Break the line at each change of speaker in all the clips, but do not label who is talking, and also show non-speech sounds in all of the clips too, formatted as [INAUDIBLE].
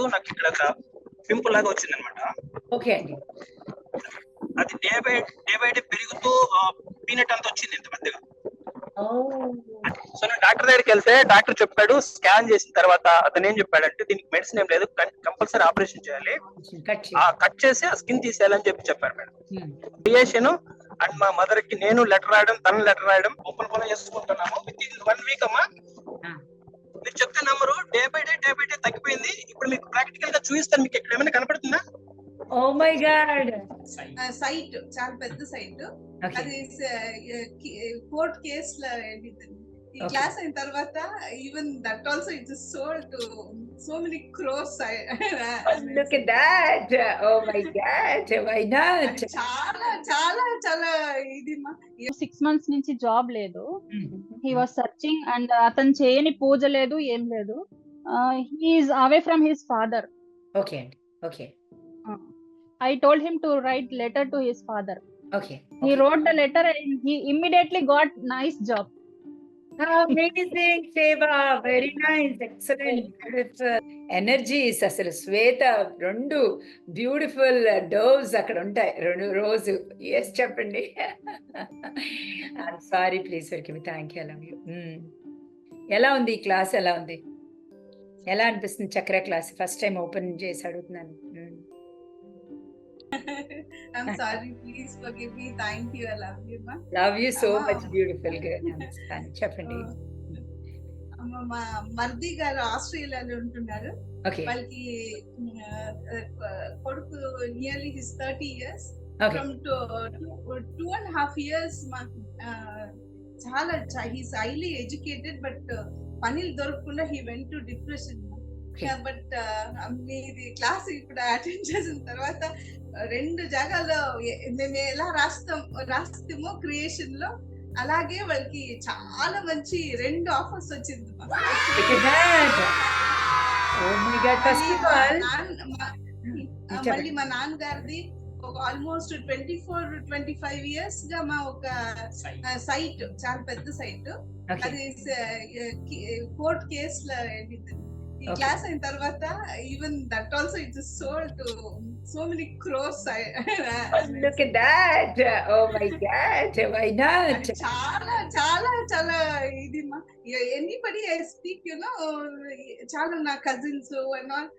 పెరుగుతూ నాకు ఇక్కడ పింపుల్ లాగా వచ్చింది అనమాట
ఓకే. అండి
అది day by day by day పెరుగుతూ పీనట్ అంత వచ్చింది ఇంత పెద్దగా.
ఓ.
సో నేను డాక్టర్ దగ్గరికి వెళ్తే డాక్టర్ చెప్పాడు స్కాన్ చేసిన తర్వాత అతను ఏం చెప్పాడంటే దీనికి మెడిసిన్ ఏం లేదు కంపల్సరీ ఆపరేషన్ చేయాలి.
కట్
ఆ కట్ చేసి ఆ స్కిన్ తీసేయాలని చెప్పి చెప్పారు మేడం. క్రియేషన్ అండ్ మా మదర్కి నేను లెటర్ రాయడం తన లెటర్ రాయడం ఓపెన్ కూడా చేసుకుంటున్నాము. విత్ ఇన్ వన్ వీక్ అమ్మా. మీరు చెప్తే number day by day day by day తగ్గిపోయింది. ఇప్పుడు మీకు ప్రాక్టికల్గా చూపిస్తాను. మీకు ఇక్కడ ఏమైనా కనపడుతుందా
ఓ మై గాడ్
సైట్ చాలా పెద్ద సైట్ అది కోర్ట్ కేస్లో వెళ్ళింది ఈ. క్లాస్ అయిన తర్వాత even that also it's sold to so many crores
look at that oh my god why not
చాలా చాలా చాలా ఇది మా.
సిక్స్ మంత్స్ నుంచి జాబ్ లేదు. హీ వాస్ సర్చింగ్ అండ్ అతను చేయని పూజ లేదు ఏం లేదు. He's away from his father
okay అండి okay
I told him to write letter to his father
okay
he read the letter and he immediately got nice job
amazing సేవా very nice excellent energies అసలు శ్వేత రెండు beautiful doves uh, అక్కడ ఉంటాయి. రెండు రోజు. Yes చెప్పండి. Sorry please వరకు మీ థ్యాంక్ యూ లవ్ యూ ఎలా ఉంది? ఈ క్లాస్ ఎలా ఉంది? ఎలా అనిపిస్తుంది? Chakra class? First time open చేసి అడుగుతున్నాను. Hmm.
I'm sorry please forgive me thank you I love you మా
love you so
Wow.
Much బ్యూటిఫుల్గా చెప్పండి
అమ్మ, మా మర్ది గారు ఆస్ట్రేలియాలో ఉంటున్నారు. వాళ్ళకి కొడుకు nearly his thirty years from two and half years చాలా హీస్ హైలీ ఎడ్యుకేటెడ్ బట్ పనులు దొరకకుండా he went to depression but మీది క్లాస్ ఇప్పుడు అటెండ్ చేసిన తర్వాత రెండు జాగాల్లో మేము ఎలా రాస్తాం రాస్తామో క్రియేషన్లో అలాగే వాళ్ళకి చాలా మంచి రెండు ఆఫర్స్ వచ్చింది.
Oh. First
మళ్ళీ మా నాన్నగారిది ఒక almost twenty four twenty five ఇయర్స్గా మా ఒక సైట్ చాలా పెద్ద సైట్. అది కోర్ట్ కేస్లో వెళ్ళింది. క్లాస్ అయిన తర్వాత even that also it's sold to so many crores
Look at that. Oh my God. Why not?
చాలా చాలా చాలా ఇది anybody I speak you know చాలా నా cousins and all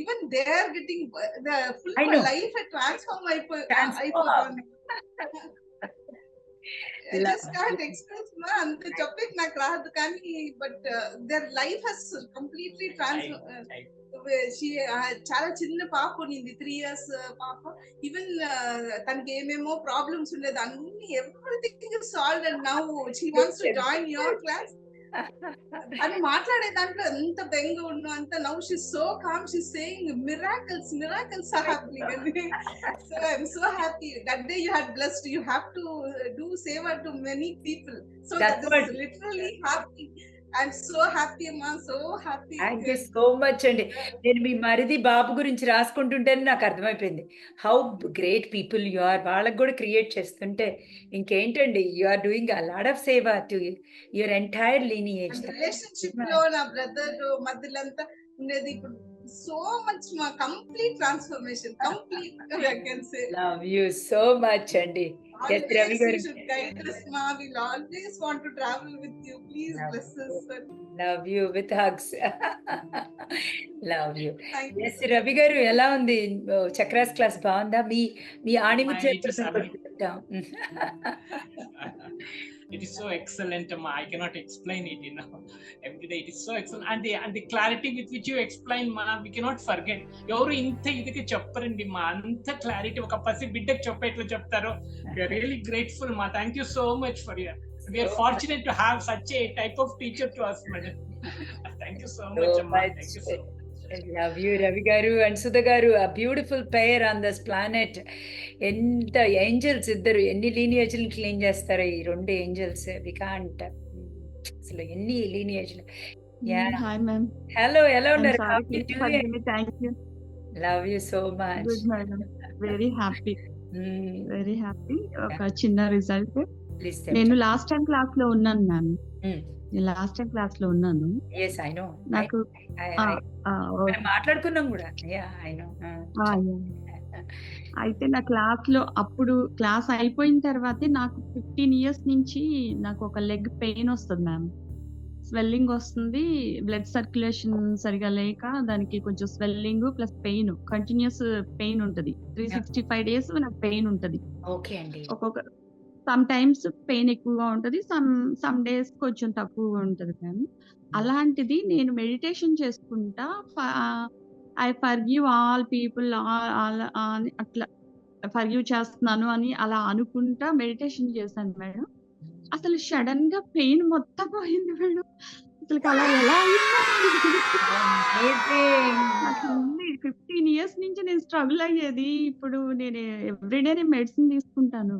even they are getting the full
I know.
Life transform అయిపో
Transform.
అయిపోతుంది [LAUGHS] అంత చెప్పేకి నాకు రాదు కానీ but their life has completely transfer చాలా చిన్న పాప ఉన్నింది. త్రీ ఇయర్స్ పాప. ఈవెన్ తనకి ఏమేమో ప్రాబ్లమ్స్ ఉండేది అన్ని everything solve and now she wants to join your class అని మాట్లాడే దాంట్లో ఎంత బెంగ ఉన్నో అంత now she so calm she saying miracles miracles are happening అని so I'm so happy that day you had blessed you have to do seva to many people so
That's
that
what-
literally happy
thank you so much అండి. నేను మీ మరిది బాబు గురించి రాసుకుంటుంటేనే నాకు అర్థమైపోయింది. How great people you are వాళ్ళకి కూడా క్రియేట్ చేస్తుంటే ఇంకేంటండి? You are doing a lot of seva to your entire lineage
రిలేషన్షిప్లో నా బ్రదర్ మధ్యలో ఉండేది ఇప్పుడు సో మచ్ మా complete transformation complete vacancy
love you so much అండి రవి గారు ఎలా ఉంది? చక్రాస్ క్లాస్ బాగుందా? మీ మీ ఆణిముచ్చేట్టు [LAUGHS]
it is so excellent Amma. i cannot explain it you know every day it is so excellent and the and the clarity with which you explain ma we cannot forget ఎవరు ఇంత ఇదిగా చెప్పరండి మా అంత clarity ఒక పసి బిడ్డకి చెప్పేట్లు చెప్తారో రియలీ గ్రేట్ఫుల్ మా thank you so much for your we're fortunate to have such a type of teacher to us madam thank you so much అమ్మా thank you so
love you Ravi garu and Sudha garu a beautiful pair on this planet ఎంత angels ఇద్దరు ఎన్ని లీనియేజ్లు clean చేస్తారో ఈ రెండు angels we can't అసలు ఎన్ని లీనియేజ్లు hello ఎలా ఉన్నారు? Love you so much
very happy very happy ఒక చిన్న రిజల్ట్ నేను లాస్ట్ టైం క్లాస్లో ఉన్నాను మ్యామ్ నేను లాస్ట్ టైం క్లాస్లో ఉన్నాను.
ఎస్ ఐ నో
నాకు
మాట్లాడుకున్నాం కూడా. I know.
అయితే నా క్లాస్లో అప్పుడు క్లాస్ అయిపోయిన తర్వాతే నాకు ఫిఫ్టీన్ ఇయర్స్ నుంచి నాకు ఒక లెగ్ పెయిన్ వస్తుంది మ్యామ్. స్వెల్లింగ్ వస్తుంది. బ్లడ్ సర్క్యులేషన్ సరిగా లేక దానికి కొంచెం swelling plus pain continuous pain ఉంటది. త్రీ సిక్స్టీ ఫైవ్ డేస్ నాకు పెయిన్ ఉంటది.
ఓకే అండి.
ఒక్కొక్క సమ్ టైమ్స్ పెయిన్ ఎక్కువగా ఉంటుంది. సమ్ సమ్ డేస్ కొంచెం తక్కువగా ఉంటుంది మ్యామ్ అలాంటిది నేను మెడిటేషన్ చేసుకుంటా. I forgive all people all అట్లా ఫర్గివ్ చేస్తున్నాను అని అలా అనుకుంటా మెడిటేషన్ చేశాను మేడం. అసలు సడన్గా పెయిన్ మొత్తం పోయింది మేడం. అసలు అలా ఎలా ఫిఫ్టీన్ ఇయర్స్ నుంచి నేను స్ట్రగుల్ అయ్యేది. ఇప్పుడు నేను ఎవ్రీడే నేను మెడిసిన్ తీసుకుంటాను.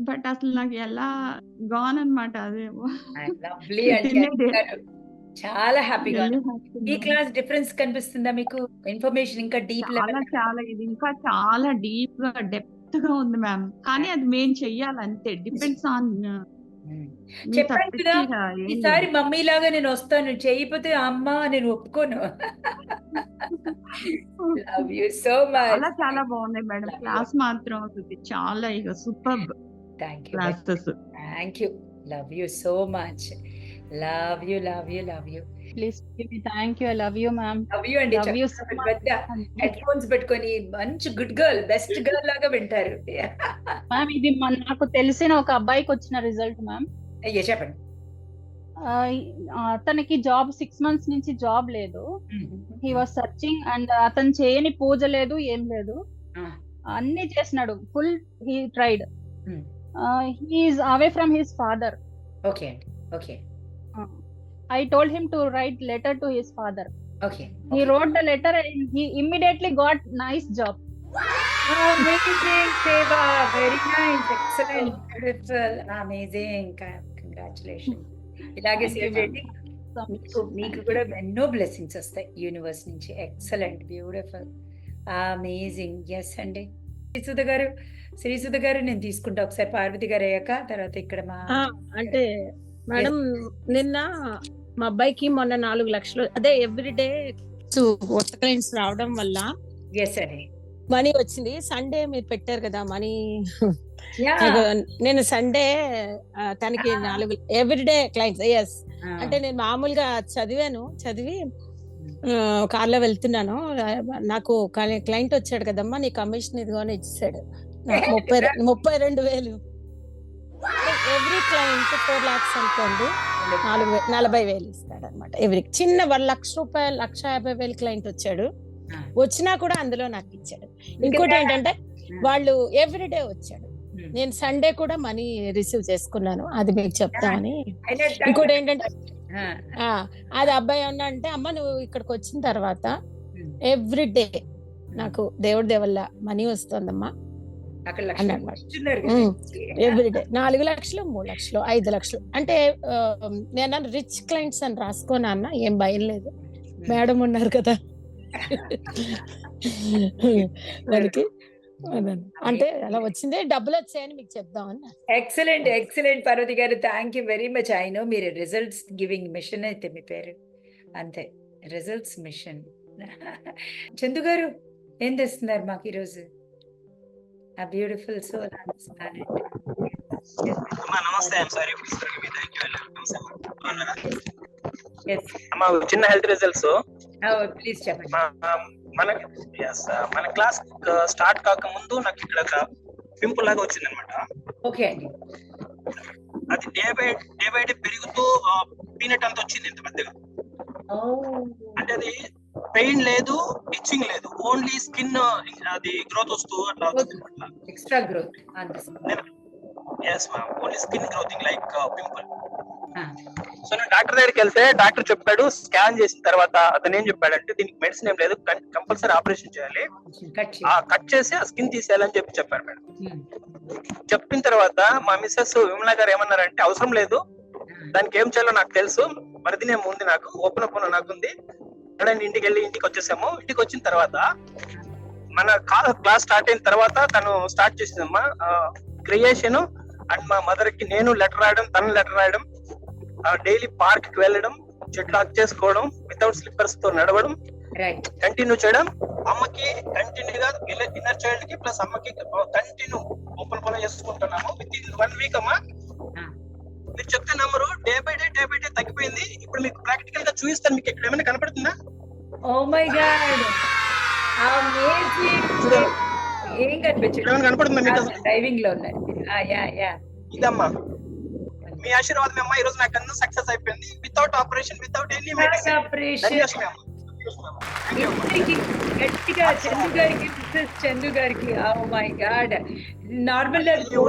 బట్ అసలు నాకు ఎలా గాన్ అన్నమాట అదేమో.
చాలా హ్యాపీగా ఈ. క్లాస్ డిఫరెన్స్ కనిపిస్తుందా మీకు? ఇన్ఫర్మేషన్ ఇంకా డీప్
చాలా చాలా ఇది ఇంకా చాలా డీప్గా డెప్త్గా ఉంది మ్యామ్ కానీ అది మేము చెయ్యాలి అంతే డిపెండ్స్ ఆన్
చెప్పాను కదా ఈసారి మమ్మీ లాగా నేను వస్తాను. చేయకపోతే అమ్మ నేను ఒప్పుకోను. లవ్ యూ సో మచ్
చాలా బాగున్నాయి మేడం. క్లాస్ మాత్రం చాలా ఇక super
thank you thank you love you so much love you love you love you
please thank you I love you ma'am
love you అండి.
లవ్ యూ
చక్కగా పెద్ద head phones పెట్టుకొని మంచి గుడ్ గర్ల్ బెస్ట్ గర్ల్ లాగా వింటారు. [LAUGHS]
Ma'am ఇది నాకు తెలిసిన ఒక అబ్బాయికి వచ్చిన రిజల్ట్ మ్యామ్
అయ్యో చెప్పండి.
అతనికి జాబ్ సిక్స్ మంత్స్ నుంచి జాబ్ లేదు. హీ వాస్ సర్చింగ్ అండ్ అతను చేయని పూజ లేదు ఏం లేదు. అన్ని చేసినాడు. Full he tried. He is away from his father
okay అండి okay
I told him to write letter to his father
okay
he wrote the letter and he immediately got nice job
Amazing, Seva. Very nice. Excellent. Beautiful. Amazing. Congratulations. ఇలాగే save చేయండి మీకు మీకు కూడా ఎన్నో blessings వస్తాయి universe నుంచి excellent beautiful amazing yes అండి శ్రీసుధ గారు శ్రీసుధ గారు నేను తీసుకుంటా ఒకసారి పార్వతి గారు అయ్యాక తర్వాత ఇక్కడ మా
అంటే మేడం నిన్న మా అబ్బాయికి మొన్న నాలుగు లక్షలు అదే ఎవ్రీడే కొత్త క్లయింట్స్ రావడం వల్ల
ఎస్ అండి
మనీ వచ్చింది సండే మీరు పెట్టారు కదా మనీ. నేను సండే తనకి
Ah.
నాలుగు ఎవ్రీడే క్లయింట్స్ ఎస్
Ah.
అంటే నేను మామూలుగా చదివాను చదివి కార్లో వెళ్తున్నాను. నాకు క్లయింట్ వచ్చాడు కదమ్మా నీ కమిషన్ ఇదిగో అని ఇచ్చాడు ముప్పై ముప్పై రెండు వేలు. ఎవ్రీ క్లయింట్ ఫోర్ లాక్స్ అనుకోండి నాలుగు నలభై వేలు ఇస్తాడు అనమాట ఎవ్రీ చిన్న వన్ లక్ష రూపాయలు లక్ష యాభై వేలు క్లయింట్ వచ్చాడు. వచ్చినా కూడా అందులో నాకు ఇచ్చాడు. ఇంకోటి ఏంటంటే వాళ్ళు ఎవ్రీడే వచ్చాడు. నేను సండే కూడా మనీ రిసీవ్ చేసుకున్నాను అది మీకు చెప్తామని. ఇంకోటి ఏంటంటే అది అబ్బాయి ఏమన్నా అంటే అమ్మ నువ్వు ఇక్కడికి వచ్చిన తర్వాత. ఎవ్రీ డే నాకు దేవుడి దేవల్ల మనీ వస్తుందమ్మా
అక్కడ
అన్నాడు
లక్ష్మి
మరి.
ఇస్తున్నారు
ఉమ్.
కదా. [LAUGHS]
ఎవ్రీ డే నాలుగు లక్షలు మూడు లక్షలు ఐదు లక్షలు అంటే నేను రిచ్ క్లయింట్స్ అని రాసుకోనా అన్న ఏం భయం లేదు మేడం ఉన్నారు కదా [LAUGHS] మనకి. అంటే అలా వచ్చిందే డబ్బులు వచ్చాయని మీకు చెప్దామని
excellent excellent Parvathi garu. Thank you very much I know మీరు రిజల్ట్స్ గివింగ్ మిషన్ అయితే మీ పేరు. అంతే రిజల్ట్స్ మిషన్ [LAUGHS] చందు గారు ఏం తెస్తున్నారు మాకు ఈరోజు? ఆ బ్యూటిఫుల్ సోల్
నమస్తే. సారీ అమ్మా చిన్న హెల్త్ రిజల్ట్స్
ప్లీజ్ చెప్పండి.
మన మన క్లాస్ స్టార్ట్ కాక ముందు నాకు ఇక్కడ ఒక పింపుల్ లాగా వచ్చింది అనమాట
ఓకే అండి.
అది day by day by day పెరుగుతూ పీనట్ అంత వచ్చింది ఇంత పెద్దగా. అంటే అది పెయిన్ లేదు ఇచ్చింగ్ లేదు. ఓన్లీ స్కిన్ అది గ్రోత్ వస్తూ అట్లా
extra growth
yes ma'am only skin growthing like pimple so నేను డాక్టర్ దగ్గరికి వెళ్తే డాక్టర్ చెప్పాడు స్కాన్ చేసిన తర్వాత అతను ఏం చెప్పాడంటే దీనికి మెడిసిన్ ఏం లేదు కంపల్సరీ ఆపరేషన్ చేయాలి.
కట్
ఆ కట్ చేసి ఆ స్కిన్ తీసేయాలని చెప్పి చెప్పారు మేడం. చెప్పిన తర్వాత మా మిస్సెస్ విమలా గారు ఏమన్నారంటే అవసరం లేదు. దానికి ఏం చేయాలో నాకు తెలుసు. మరిదినే ఉంది నాకు. ఓపెన్ ఓపెన్ నాకుంది ఎక్కడైనా ఇంటికి వెళ్ళి ఇంటికి వచ్చేసాము. ఇంటికి వచ్చిన తర్వాత మన క్లాస్ స్టార్ట్ అయిన తర్వాత తను స్టార్ట్ చేసిందమ్మా క్రియేషన్ అండ్ మా మదర్కి నేను లెటర్ రాయడం తను లెటర్ రాయడం డైలీ పార్క్కి వెళ్ళడం చెట్లు హక్ చేసుకోవడం వితౌట్ స్లిప్పర్స్తో నడవడం కంటిన్యూ చేయడం. అమ్మకి కంటిన్యూ గా ఇన్నర్ చైల్డ్కి ప్లస్ అమ్మకి కంటిన్యూ ఓపెన్ ఫాలో చేసుకుంటున్నాము. విత్ ఇన్ వన్ వీక్ అమ్మా. మీరు చెప్తే నమ్మరు. Day by day day by day తగ్గిపోయింది. ఇప్పుడు మీకు ప్రాక్టికల్గా చూపిస్తాను. మీకు ఇక్కడ ఏమైనా కనపడుతుందా?
Oh my God. ఏం
ఏమైనా కనపడుతుందా మీకు?
డ్రైవింగ్లో ఉన్నారు ఆ, యా యా.
ఇదమ్మా. మీ ఆశీర్వాదం అమ్మా ఈ రోజు నాకు అన్ని సక్సెస్ అయిపోయింది. Without operation without any medicine
గట్టిగా చందు గారికి చందు గారికి ఓ మై గాడ్ నార్మల్